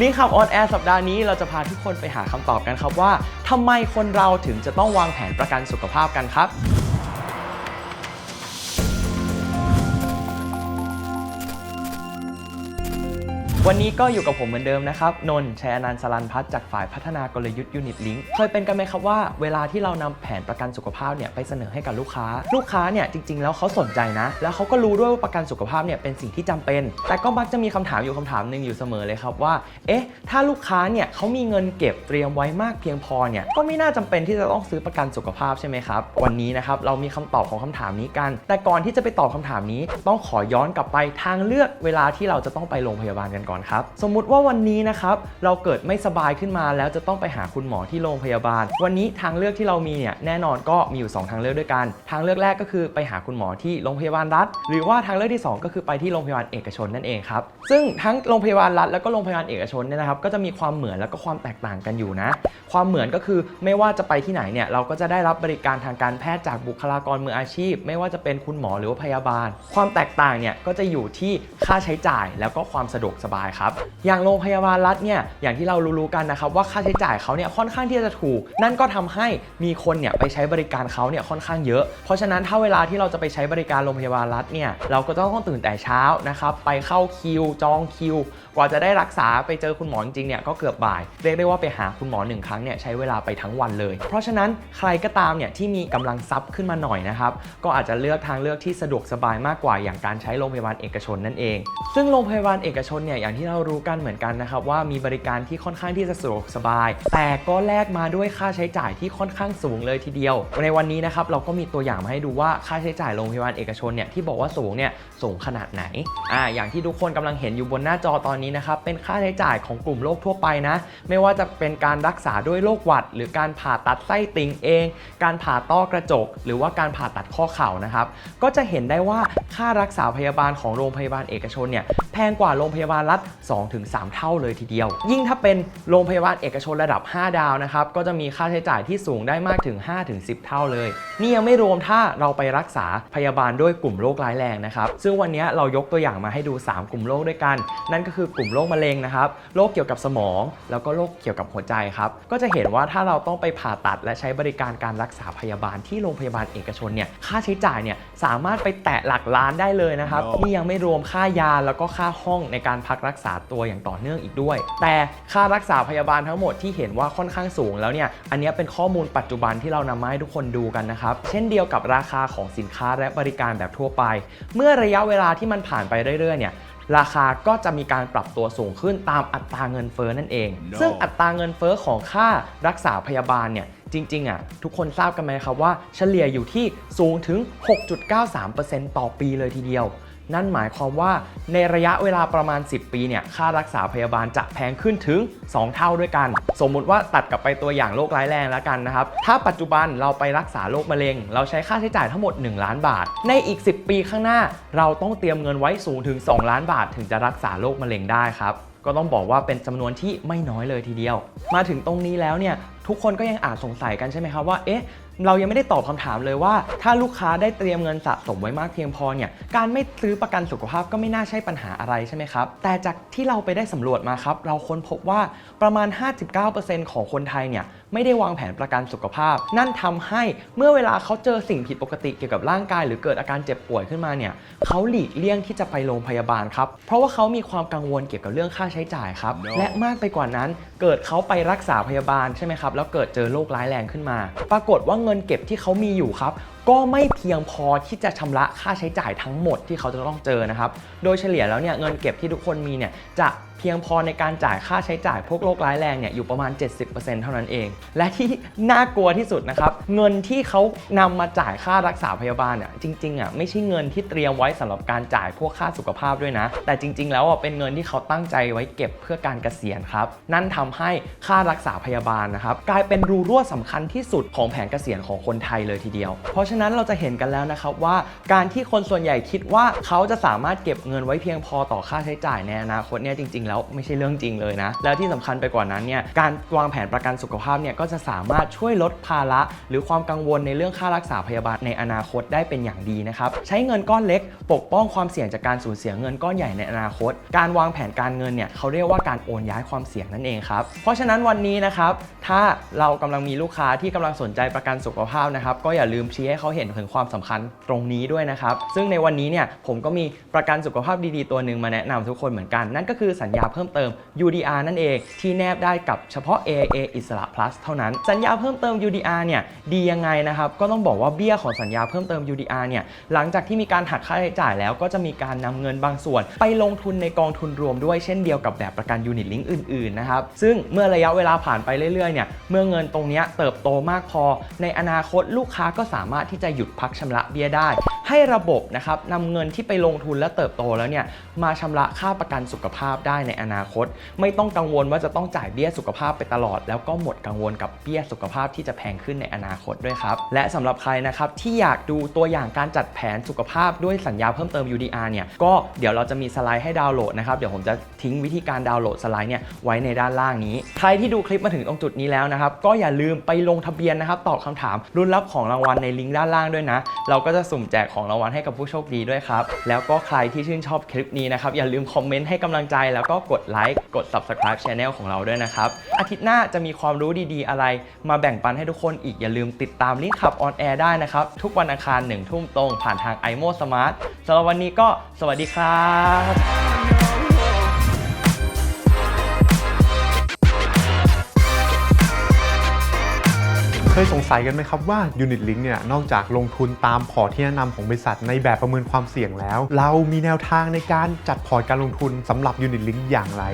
ลิงก์คำออนแอร์สัปดาห์นี้เราจะพาทุกคนไปหาคำตอบกันครับว่าทำไมคนเราถึงจะต้องวางแผนประกันสุขภาพกันครับ วันนี้ก็อยู่กับผมเหมือนเดิมนะครับ นนท์ชัยอนันต์สลันพัฒน์จากฝ่ายพัฒนากลยุทธ์ยูนิตลิงเคยเป็นกันไหมครับว่าเวลาที่เรานำแผนประกันสุขภาพเนี่ยไปเสนอให้กับลูกค้า ลูกค้าเนี่ยจริง ๆ แล้วเขาสนใจนะ แล้วเขาก็รู้ด้วยว่าประกันสุขภาพเนี่ยเป็นสิ่งที่จำเป็น แต่ก็มักจะมีคำถามอยู่คำถามหนึ่งอยู่เสมอเลยครับว่า เอ๊ะ ถ้าลูกค้าเนี่ยเขามีเงินเก็บเตรียมไว้มากเพียงพอเนี่ย ก็ไม่น่าจำเป็นที่จะต้องซื้อประกันสุขภาพใช่ไหมครับ วันนี้นะครับเรามีคำตอบของคำถามนี้กัน แต่ก่อนที่จะไปตอบคำถามนี้ ต้องขอย้อนกลับไปทางเลือกเวลาที่เราจะต้องไปโรงพยาบาลกันก่อนครับ สมมุติว่าวันนี้นะครับเราเกิดไม่สบายขึ้นมาแล้วจะต้องไปหาคุณหมอที่โรงพยาบาล วันนี้ทางเลือกที่เรามีเนี่ยแน่นอนก็มีอยู่ 2 ทางเลือกด้วยกัน ทางเลือกแรกก็คือไปหาคุณหมอที่โรงพยาบาลรัฐ หรือว่าทางเลือกที่ 2 ก็คือไปที่โรงพยาบาลเอกชนนั่นเองครับซึ่งทั้งโรงพยาบาลรัฐแล้วก็โรงพยาบาลเอกชนเนี่ยนะครับก็จะมีความเหมือนแล้วก็ความแตกต่างกันอยู่นะ ความเหมือนก็คือไม่ว่าจะไปที่ไหนเนี่ยเราก็จะได้รับบริการทางการแพทย์จากบุคลากรมืออาชีพ ไม่ว่าจะเป็นคุณหมอหรือว่าพยาบาล ความแตกต่างเนี่ยก็จะอยู่ที่ค่าใช้จ่ายแล้วก็ความสะดวกสบายครับ อย่างโรงพยาบาลรัฐเนี่ย อย่างที่เรารู้ๆกันนะครับว่าค่าใช้จ่ายเขาเนี่ยค่อนข้างที่จะถูก นั่นก็ทำให้มีคนเนี่ยไปใช้บริการเขาเนี่ยค่อนข้างเยอะ เพราะฉะนั้นถ้าเวลาที่เราจะไปใช้บริการโรงพยาบาลรัฐเนี่ย เราก็ต้องตื่นแต่เช้านะครับไปเข้าคิว จองคิว กว่าจะได้รักษาไปเจอคุณหมอจริงๆเนี่ยก็เกือบบ่าย เรียกได้ว่าไปหาคุณหมอหนึ่งครั้งเนี่ยใช้เวลาไปทั้งวันเลย เพราะฉะนั้นใครก็ตามเนี่ยที่มีกำลังทรัพย์ขึ้นมาหน่อยนะครับก็อาจจะเลือกทางเลือกที่สะดวกสบายมากกว่าอย่างการใช้โรงพยาบาลเอกชนนั่นเอง ซึ่งโรงพยาบาลเอกชนเนี่ยอย่างที่เรารู้กันเหมือนกันนะครับว่ามีบริการที่ค่อนข้างที่จะสะดวกสบาย แต่ก็แลกมาด้วยค่าใช้จ่ายที่ค่อนข้างสูงเลยทีเดียว ในวันนี้นะครับเราก็มีตัวอย่างมาให้ดูว่าค่าใช้จ่ายโรงพยาบาลเอกชนเนี่ยที่บอกว่าสูงเนี่ยสูงขนาดไหนอ่าอย่างที่ทุกคนกำลังเห็นอยู่บนหน้าจอตอนนี้นะครับเป็นค่าใช้จ่ายของกลุ่มโรคทั่วไปนะ ไม่ว่าจะเป็นการรักษาด้วยโรคหวัด หรือการผ่าตัดไส้ติ่งเอง การผ่าต้อกระจก หรือว่าการผ่าตัดข้อเข่านะครับก็จะเห็นได้ว่าค่ารักษาพยาบาลของโรงพยาบาลเอกชนเนี่ยแพงกว่าโรงพยาบาลรัฐ2-3 เท่าเลยทีเดียว ยิ่งถ้าเป็นโรงพยาบาลเอกชนระดับ 5 ดาวนะครับ ก็จะมีค่าใช้จ่ายที่สูงได้มากถึง 5-10 เท่าเลย นี่ยังไม่รวมถ้าเราไปรักษาพยาบาลด้วยกลุ่มโรคร้ายแรงนะครับ ซึ่งวันนี้เรายกตัวอย่างมาให้ดู 3 กลุ่มโรคด้วยกัน นั่นก็คือกลุ่มโรคมะเร็งนะครับ โรคเกี่ยวกับสมอง แล้วก็โรคเกี่ยวกับหัวใจครับ ก็จะเห็นว่าถ้าเราต้องไปผ่าตัดและใช้บริการการรักษาพยาบาลที่โรงพยาบาลเอกชนเนี่ย ค่าใช้จ่ายเนี่ยสามารถไปแตะหลักล้านได้เลยนะครับ No. นี่ยังไม่รวมค่ายาแล้วก็ค่าห้องในการพักรักษาตัวอย่างต่อเนื่องอีกด้วย แต่ค่ารักษาพยาบาลทั้งหมดที่เห็นว่าค่อนข้างสูงแล้วเนี่ยอันนี้เป็นข้อมูลปัจจุบันที่เรานำมาให้ทุกคนดูกันนะครับเช่นเดียวกับราคาของสินค้าและบริการแบบทั่วไป เมื่อระยะเวลาที่มันผ่านไปเรื่อยๆเนี่ยราคาก็จะมีการปรับตัวสูงขึ้นตามอัตราเงินเฟ้อนั่นเอง No. ซึ่งอัตราเงินเฟ้อของค่ารักษาพยาบาลเนี่ยจริงๆอะทุกคนทราบกันไหมครับว่าเฉลี่ยอยู่ที่สูงถึง 6.93%ต่อปีเลยทีเดียว นั่นหมายความว่าในระยะเวลาประมาณ 10 ปีเนี่ยค่ารักษาพยาบาลจะแพงขึ้นถึง 2 เท่าด้วยกัน สมมุติว่าตัดกลับไปตัวอย่างโรคร้ายแรงแล้วกันนะครับ ถ้าปัจจุบันเราไปรักษาโรคมะเร็ง เราใช้ค่าใช้จ่ายทั้งหมด 1 ล้านบาท ในอีก 10 ปีข้างหน้า เราต้องเตรียมเงินไว้สูงถึง 2 ล้านบาท ถึงจะรักษาโรคมะเร็งได้ครับก็ต้องบอกว่าเป็นจำนวนที่ไม่น้อยเลยทีเดียว มาถึงตรงนี้แล้วเนี่ยทุกคนก็ยังอาจสงสัยกันใช่ไหมครับว่าเอ๊ะเรายังไม่ได้ตอบคำถามเลยว่า ถ้าลูกค้าได้เตรียมเงินสะสมไว้มากเพียงพอเนี่ยการไม่ซื้อประกันสุขภาพก็ไม่น่าใช่ปัญหาอะไรใช่ไหมครับ แต่จากที่เราไปได้สำรวจมาครับ เราค้นพบว่าประมาณ 59%ของคนไทยเนี่ยไม่ได้วางแผนประกันสุขภาพ นั่นทำให้เมื่อเวลาเขาเจอสิ่งผิดปกติเกี่ยวกับร่างกาย หรือเกิดอาการเจ็บป่วยขึ้นมาเนี่ยเขาหลีกเลี่ยงที่จะไปโรงพยาบาลครับเพราะว่าเขามีความกังวลเกี่ยวกับเรื่องค่าใช้จ่ายครับ No. และมากไปกว่านั้น เกิดเขาไปรักษาพยาบาลใช่ไหมครับแล้วเกิดเจอโรคร้ายแรงขึ้นมา ปรากฏว่าเงินเก็บที่เขามีอยู่ครับก็ไม่เพียงพอที่จะชำระค่าใช้จ่ายทั้งหมดที่เขาจะต้องเจอนะครับ โดยเฉลี่ยแล้วเนี่ยเงินเก็บที่ทุกคนมีเนี่ยจะเพียงพอในการจ่ายค่าใช้จ่ายพวกโรคร้ายแรงเนี่ยอยู่ประมาณ 70%เท่านั้นเอง และที่น่ากลัวที่สุดนะครับ เงินที่เขานำมาจ่ายค่ารักษาพยาบาลเนี่ยจริงๆอะไม่ใช่เงินที่เตรียมไว้สำหรับการจ่ายพวกค่าสุขภาพด้วยนะ แต่จริง ๆ แล้วอะเป็นเงินที่เขาตั้งใจไว้เก็บเพื่อการเกษียณครับ นั่นทำให้ค่ารักษาพยาบาลนะครับกลายเป็นรูรั่วสำคัญที่สุดของแผนเกษียณของคนไทยเลยทีเดียว เพราะฉะนั้นเราจะเห็นกันแล้วนะครับว่าการที่คนส่วนใหญ่คิดว่าเขาจะสามารถเก็บเงินไว้เพียงพอต่อค่าใช้จ่ายในอนาคตเนี่ยจริง ๆ แล้วไม่ใช่เรื่องจริงเลยนะ แล้วที่สำคัญไปกว่านั้นเนี่ยการวางแผนประกันสุขภาพเนี่ยก็จะสามารถช่วยลดภาระ หรือความกังวลในเรื่องค่ารักษาพยาบาลในอนาคตได้เป็นอย่างดีนะครับใช้เงินก้อนเล็ก ปกป้องความเสี่ยงจากการสูญเสียเงินก้อนใหญ่ในอนาคต การวางแผนการเงินเนี่ยเขาเรียกว่าการโอนย้ายความเสี่ยงนั่นเองครับเพราะฉะนั้นวันนี้นะครับถ้าเรากำลังมีลูกค้าที่กำลังสนใจประกันสุขภาพนะครับก็อย่าลืมชี้ให้เขาเห็นถึงความสำคัญตรงนี้ด้วยนะครับ ซึ่งในวันนี้เนี่ยผมก็มีประกันสุขภาพดีๆ ตัวหนึ่งมาแนะนำทุกคนเหมือนกัน นั่นก็คือสัญญาเพิ่มเติม UDR นั่นเองที่แนบได้กับเฉพาะ AIA อิสระ plus เท่านั้น สัญญาเพิ่มเติม UDR เนี่ยดียังไงนะครับ ก็ต้องบอกว่าเบี้ยของสัญญาเพิ่มเติม UDR เนี่ยหลังจากที่มีการหักค่าใช้จ่ายแล้วก็จะมีการนำเงินบางส่วน ไปลงทุนในกองทุนรวมด้วยเช่นเดียวกับแบบประกัน Unit Link อื่นๆนะครับซึ่งเมื่อระยะเวลาผ่านไปเรื่อยๆเนี่ยเมื่อเงินตรงนี้เติบโตมากพอ ในอนาคตลูกค้าก็สามารถที่จะหยุดพักชำระเบี้ยได้ให้ระบบนะครับนำเงินที่ไปลงทุนและเติบโตแล้วเนี่ยมาชำระค่าประกันสุขภาพได้ในอนาคต ไม่ต้องกังวลว่าจะต้องจ่ายเบี้ยสุขภาพไปตลอด แล้วก็หมดกังวลกับเบี้ยสุขภาพที่จะแพงขึ้นในอนาคตด้วยครับ และสำหรับใครนะครับที่อยากดูตัวอย่างการจัดแผนสุขภาพด้วยสัญญาเพิ่มเติม UDR เนี่ยก็เดี๋ยวเราจะมีสไลด์ให้ดาวน์โหลดนะครับเดี๋ยวผมจะทิ้งวิธีการดาวน์โหลดสไลด์เนี่ยไว้ในด้านล่างนี้ ใครที่ดูคลิปมาถึงตรงจุดนี้แล้วนะครับก็อย่าลืมไปลงทะเบียนนะครับตอบคำถามรุ่นรับของรางวัลในลิงก์ด้านล่างด้วยนะ เราก็จะสุ่มแจกของรางวัลให้กับผู้โชคดีด้วยครับ แล้วก็ใครที่ชื่นชอบคลิปนี้นะครับ อย่าลืมคอมเมนต์ให้กำลังใจ แล้วก็กดไลค์กด subscribe channel ของเราด้วยนะครับ อาทิตย์หน้าจะมีความรู้ดีๆอะไร มาแบ่งปันให้ทุกคนอีกอย่าลืมติดตามลิงก์ขับออนแอร์ได้นะครับ ทุกวันอังคารหนึ่งทุ่มตรงผ่านทาง i m o Smart สำหรับวันนี้ก็สวัสดีครับ เคยสงสัยกันไหมครับว่า Unit Link เนี่ยนอกจากลงทุนตามพอร์ตที่แนะนำของบริษัทในแบบประเมินความเสี่ยงแล้ว เรามีแนวทางในการจัดพอร์ตการลงทุนสำหรับ Unit Link อย่างไร